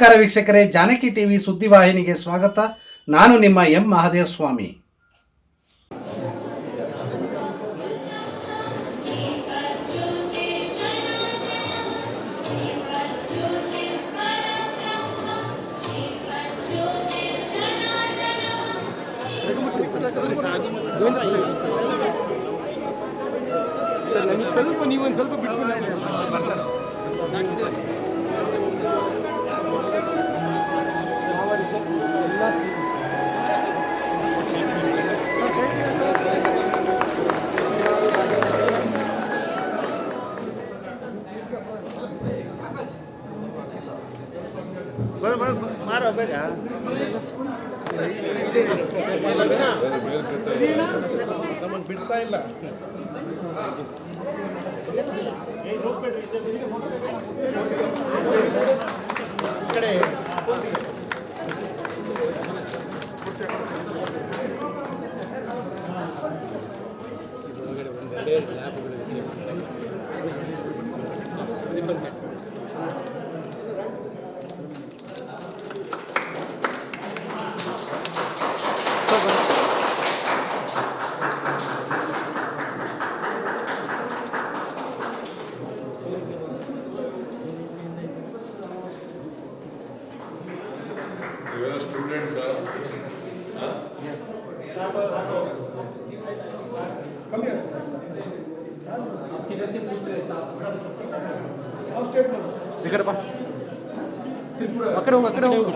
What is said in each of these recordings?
ನಮಸ್ಕಾರ ವೀಕ್ಷಕರೇ, ಜಾನಕಿ ಟಿವಿ ಸುದ್ದಿವಾಹಿನಿಗೆ ಸ್ವಾಗತ. ನಾನು ನಿಮ್ಮ ಎಂ ಮಹಾದೇವ ಸ್ವಾಮಿ ಸ್ವಲ್ಪ ನೀವೊಂದು ಸ್ವಲ್ಪ ಬಿಟ್ಬಿಡಿ ಈ బా ಕಡೆ ಹೋಗು ಅಕಡೆ ಕಡೆ ಹೋಗು.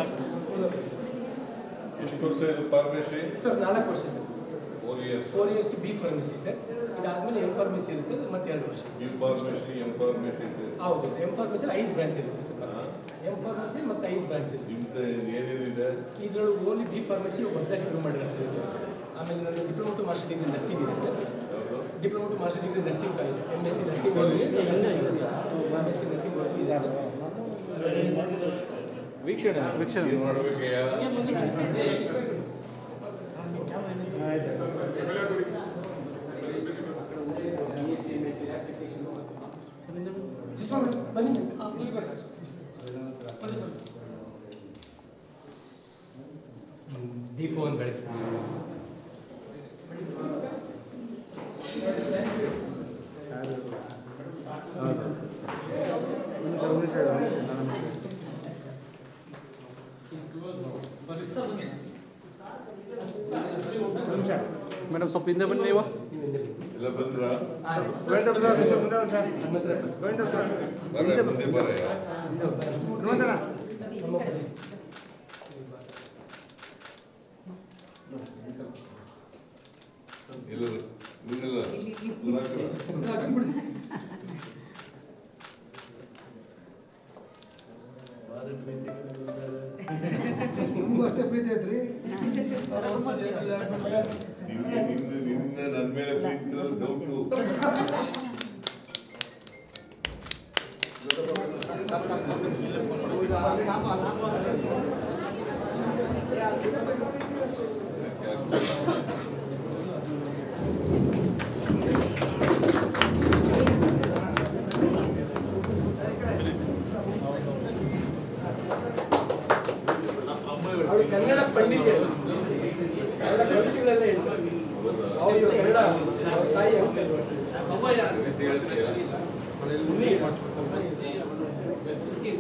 ಎಷ್ಟು ವರ್ಷ ಇದು ಫಾರ್ಮಸಿ ಸರ್ ನಾಲ್ಕು ವರ್ಷ sir. Four years four years B pharmacy sir. ಇದಾದಮೇಲೆ ಎಂ ಫಾರ್ಮಸಿ ಇರುತ್ತೆ ಮತ್ತೆ ಎರಡು ವರ್ಷ ಬಿ ಫಾರ್ಮಸಿ ಎಂ ಫಾರ್ಮಸಿ ಇದೆ. ಹೌದು ಸರ್ ಎಂ ಫಾರ್ಮಸಿ ಐದು ಬ್ರಾಂಚ್ ಇರುತ್ತೆ ಸರ್ ಎಂ ಫಾರ್ಮಸಿ ಮತ್ತೆ ಐದು ಬ್ರಾಂಚ್ ಇರುತ್ತೆ. ಏನೇನಿದೆ ಇದರೊಳಗೆ ಓನ್ಲಿ ಬಿ ಫಾರ್ಮಸಿ ಹೊಸದಾಗಿ ಶುರು ಮಾಡಿದ್ದಾರೆ ಸರ್ ಇದು ಆಮೇಲೆ ನಾನು diploma to master degree nursing ಇದೆ sir. Diploma to master degree nursing college M S C nursing M S C ನರ್ಸಿಂಗ್ವರೆಗೂ ಇದೆ ಸರ್. ವೀಕ್ಷಣೆ ವೀಕ್ಷಣೆ. ಏನು ಮಾಡ್ಬೇಕಯ್ಯ ಬನ್ನಿ ದೀಪವನ್ನು ಬೆಳೆಸ್ಬೋದು ಮೇಡಮ್ ಸ್ವಲ್ಪ ಹಿಂದೆ ಬನ್ನಿ ನೀವು ಎಲ್ಲ ಬಂದ್ರ ಬರಯ್ಯ ಇಲ್ಲ ನಿನ್ನೆಲ್ಲ ಸುಧಾಕರ ನಮಗೂ ಅಷ್ಟೇ ಪ್ರೀತಿ ಐತ್ರಿ ನಿನ್ನೆ ನಿನ್ನೆ ನಿನ್ನೆ ನನ್ನ ಮೇಲೆ ಪ್ರೀತಿ ಡೌಟು ಅವಳು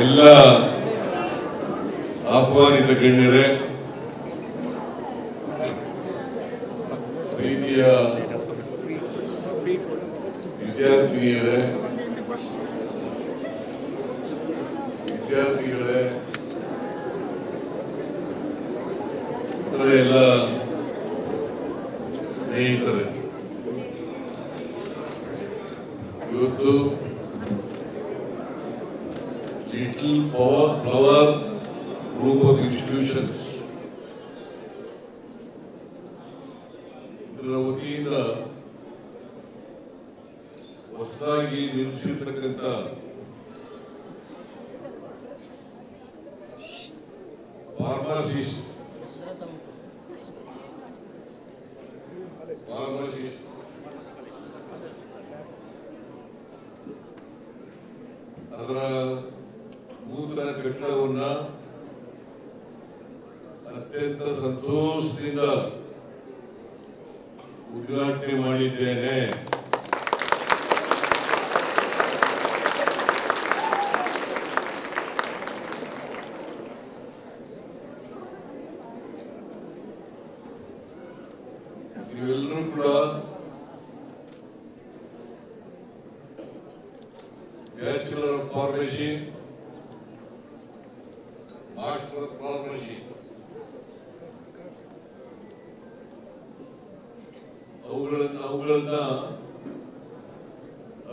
ಎಲ್ಲ ಆಹ್ವಾನಿತ ಗಣ್ಯರೇ ವಿದ್ಯಾರ್ಥಿನಿಯರೇ ವಿದ್ಯಾರ್ಥಿಗಳೇ ಇತರ ಎಲ್ಲ ಸ್ನೇಹಿತರೆ ಇವತ್ತು little power flower group of institutions pharmacist pharmacist ಅದರ ನೂತನ ಕಟ್ಟಡವನ್ನ ಅತ್ಯಂತ ಸಂತೋಷದಿಂದ ಉದ್ಘಾಟನೆ ಮಾಡಿದ್ದೇನೆ ನೀವೆಲ್ಲರೂ ಕೂಡ ಬ್ಯಾಚುಲರ್ ಫಾರ್ಮೇಷನ್ ಮಾಸ್ಟರ್ ಫಾರ್ಮಸಿ ಅವುಗಳನ್ನ ಅವುಗಳನ್ನ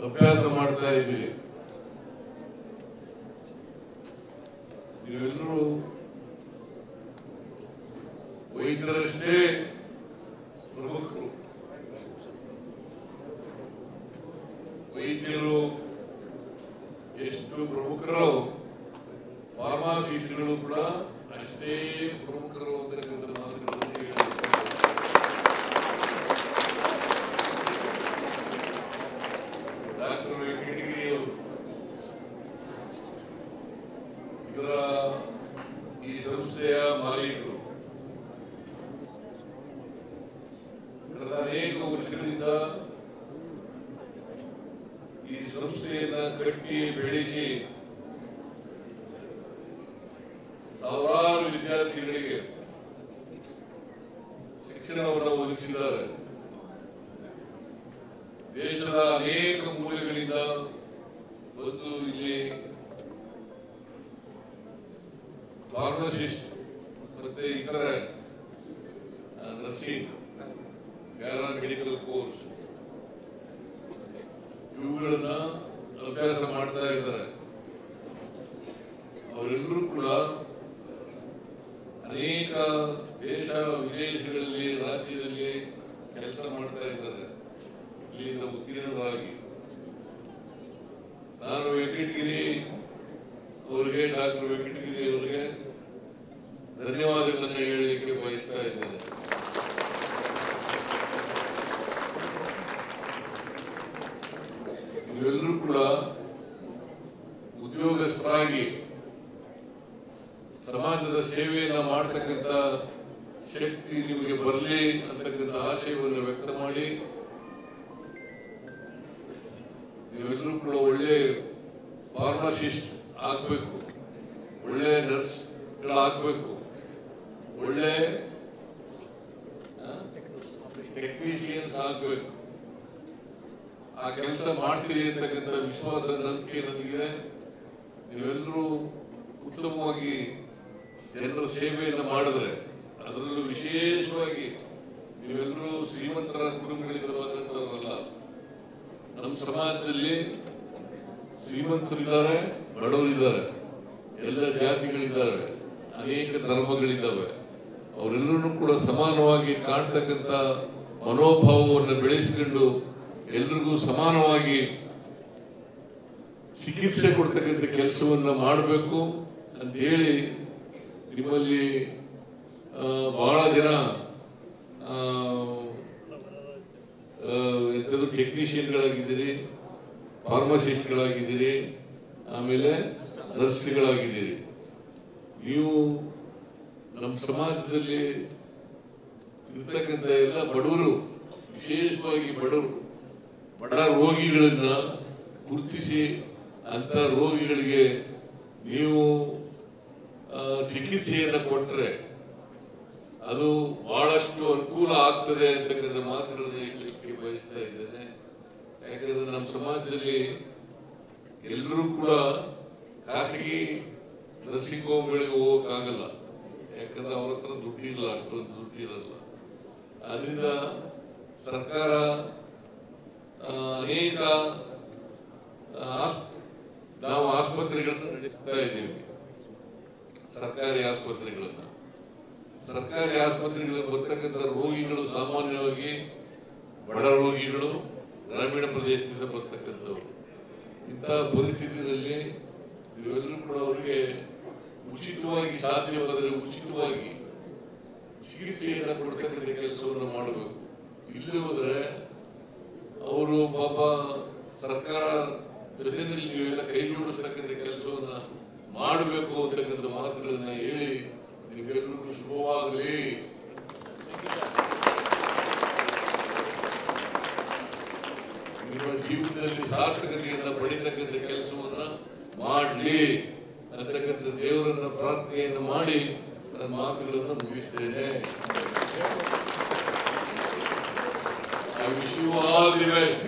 ಅಭ್ಯಾಸ ಮಾಡ್ತಾ ಇದ್ದೀವಿ ನೀವೆಲ್ಲರೂ ವೈದ್ಯರಷ್ಟೇ ವಿದ್ಯಾರ್ಥಿಗಳಿಗೆ ಶಿಕ್ಷಣವನ್ನು ಒದಗಿಸಿದ್ದಾರೆ. ದೇಶದ ಅನೇಕ ಮೂಲೆಗಳಿಂದ ಬಂದು ಇಲ್ಲಿ ಫಾರ್ಮಸಿಸ್ಟ್ ಮತ್ತೆ ಇತರ ನರ್ಸಿಂಗ್ ಪ್ಯಾರಾ ಮೆಡಿಕಲ್ ಕೋರ್ಸ್. ಇವುಗಳನ್ನ ಅಭ್ಯಾಸ ಮಾಡ್ತಾ ಇದ್ದಾರೆ. ಅವರೆಲ್ಲರೂ ಕೂಡ ದೇಶ ವಿದೇಶಗಳಲ್ಲಿ ರಾಜ್ಯದಲ್ಲಿ ಕೆಲಸ ಮಾಡ್ತಾ ಇದ್ದಾರೆ. ಇಲ್ಲಿಂದ ಉತ್ತೀರ್ಣರಾಗಿ. ನಾನು ವೆಂಕಟಗಿರಿ ಅವರಿಗೆ ಡಾಕ್ಟರ್ ವೆಂಕಟಗಿರಿ ಅವರಿಗೆ ಧನ್ಯವಾದಗಳನ್ನು ಹೇಳಲಿಕ್ಕೆ ಬಯಸ್ತಾ ಇದ್ದೇನೆ ನೀವೆಲ್ಲರೂ ಕೂಡ ಉದ್ಯೋಗಸ್ಥರಾಗಿ ಸಮಾಜದ ಸೇವೆಯನ್ನ ಮಾಡತಕ್ಕಂಥ ಶಕ್ತಿ ನಿಮಗೆ ಬರಲಿ ಅಂತಕ್ಕಂಥ ಆಶಯವನ್ನು ವ್ಯಕ್ತ ಮಾಡಿ. ನೀವೆಲ್ಲರೂ ಕೂಡ ಒಳ್ಳೆ ಫಾರ್ಮಸಿಸ್ಟ್ ಆಗಬೇಕು. ಒಳ್ಳೆ ನರ್ಸ್ಗಳಾಗಬೇಕು ಒಳ್ಳೆ ಟೆಕ್ನಿಷಿಯನ್ಸ್ ಆಗಬೇಕು. ಆ ಕೆಲಸ ಮಾಡ್ತೀರಿ ಅಂತಕ್ಕಂಥ ವಿಶ್ವಾಸ ನಂಬಿಕೆ ನನಗಿದೆ. ನೀವೆಲ್ಲರೂ ಉತ್ತಮವಾಗಿ ಜನರ ಸೇವೆಯನ್ನು ಮಾಡಿದ್ರೆ ಅದರಲ್ಲೂ ವಿಶೇಷವಾಗಿ ನೀವೆಲ್ಲರೂ ಶ್ರೀಮಂತರ ಕುಟುಂಬಗಳಿಂದ ನಮ್ಮ ಸಮಾಜದಲ್ಲಿ ಶ್ರೀಮಂತರಿದ್ದಾರೆ, ಬಡವರಿದ್ದಾರೆ, ಎಲ್ಲ ಜಾತಿಗಳಿದ್ದಾರೆ, ಅನೇಕ ಧರ್ಮಗಳಿದ್ದಾವೆ. ಅವರೆಲ್ಲರೂ ಕೂಡ ಸಮಾನವಾಗಿ ಕಾಣ್ತಕ್ಕಂಥ ಮನೋಭಾವವನ್ನು ಬೆಳೆಸಿಕೊಂಡು ಎಲ್ರಿಗೂ ಸಮಾನವಾಗಿ ಚಿಕಿತ್ಸೆ ಕೊಡ್ತಕ್ಕಂಥ ಕೆಲಸವನ್ನು ಮಾಡಬೇಕು ಅಂತ ಹೇಳಿ ನಿಮ್ಮಲ್ಲಿ ಬಹಳ ಜನ ಎಂಥದ್ದು ಟೆಕ್ನಿಷಿಯನ್ಗಳಾಗಿದ್ದೀರಿ ಫಾರ್ಮಸಿಸ್ಟ್ಗಳಾಗಿದ್ದೀರಿ ಆಮೇಲೆ ನರ್ಸ್ಗಳಾಗಿದ್ದೀರಿ ನೀವು ನಮ್ಮ ಸಮಾಜದಲ್ಲಿ ಇರ್ತಕ್ಕಂಥ ಎಲ್ಲ ಬಡವರು, ವಿಶೇಷವಾಗಿ ಬಡವರು, ಬಡ ರೋಗಿಗಳನ್ನ ಗುರುತಿಸಿ ಅಂತ ರೋಗಿಗಳಿಗೆ ನೀವು ಚಿಕಿತ್ಸೆಯನ್ನು ಕೊಟ್ಟರೆ ಅದು ಬಹಳಷ್ಟು ಅನುಕೂಲ ಆಗ್ತದೆ ಅಂತಕ್ಕಂಥ ಮಾತುಗಳನ್ನು ಹೇಳಲಿಕ್ಕೆ ಬಯಸ್ತಾ ಇದ್ದೇನೆ. ಯಾಕಂದ್ರೆ ನಮ್ಮ ಸಮಾಜದಲ್ಲಿ ಎಲ್ಲರೂ ಕೂಡ ಖಾಸಗಿ ನರ್ಸಿಂಗ್ ಹೋಮ್ಗಳಿಗೆ ಹೋಗೋಕ್ಕಾಗಲ್ಲ. ಯಾಕಂದ್ರೆ ಅವ್ರ ಹತ್ರ ದುಡ್ಡಿಲ್ಲ, ಅಷ್ಟೊಂದು ದುಡ್ಡಿರಲ್ಲ. ಅದರಿಂದ ಸರ್ಕಾರ ಅನೇಕ ನಾವು ಆಸ್ಪತ್ರೆಗಳನ್ನು ನಡೆಸ್ತಾ ಇದ್ದೀವಿ. ಸರ್ಕಾರಿ ಆಸ್ಪತ್ರೆಗಳನ್ನ. ಸರ್ಕಾರಿ ಆಸ್ಪತ್ರೆಗಳಲ್ಲಿ ಬರ್ತಕ್ಕಂಥ ರೋಗಿಗಳು ಸಾಮಾನ್ಯವಾಗಿ ಬಡ ರೋಗಿಗಳು ಗ್ರಾಮೀಣ ಪ್ರದೇಶದಿಂದ ಬರ್ತಕ್ಕಂಥವ್ರು. ಇಂತಹ ಪರಿಸ್ಥಿತಿಯಲ್ಲಿ ಇವೆಲ್ಲರೂ ಕೂಡ ಅವರಿಗೆ ಉಚಿತವಾಗಿ ಸಾಧ್ಯವಾದರೆ ಉಚಿತವಾಗಿ ಚಿಕಿತ್ಸೆಯನ್ನು ಕೊಡ್ತಕ್ಕಂಥ ಕೆಲಸವನ್ನು ಮಾಡಬೇಕು. ಇಲ್ಲಿ ಹೋದರೆ ಅವರು ಪಾಪ ಸರ್ಕಾರ ಜೊತೆಯಲ್ಲಿ ನೀವೆಲ್ಲ ಕೆಲಸವನ್ನ ಮಾಡಬೇಕು ಅಂತಕ್ಕಂಥ ಮಾತುಗಳನ್ನು ಹೇಳಿ ನಿಮ್ಗೆಲ್ಲರಿಗೂ ಶುಭವಾಗಲಿ. ನಿಮ್ಮ ಜೀವನದಲ್ಲಿ ಸಾರ್ಥಕತೆಯನ್ನ ಪಡಿತಕ್ಕಂಥ ಕೆಲಸವನ್ನ ಮಾಡಲಿ. ಅಂತಕ್ಕಂಥ ದೇವರನ್ನ ಪ್ರಾರ್ಥನೆಯನ್ನು ಮಾಡಿ ನನ್ನ ಮಾತುಗಳನ್ನು ಮುಗಿಸ್ತೇನೆ. I wish.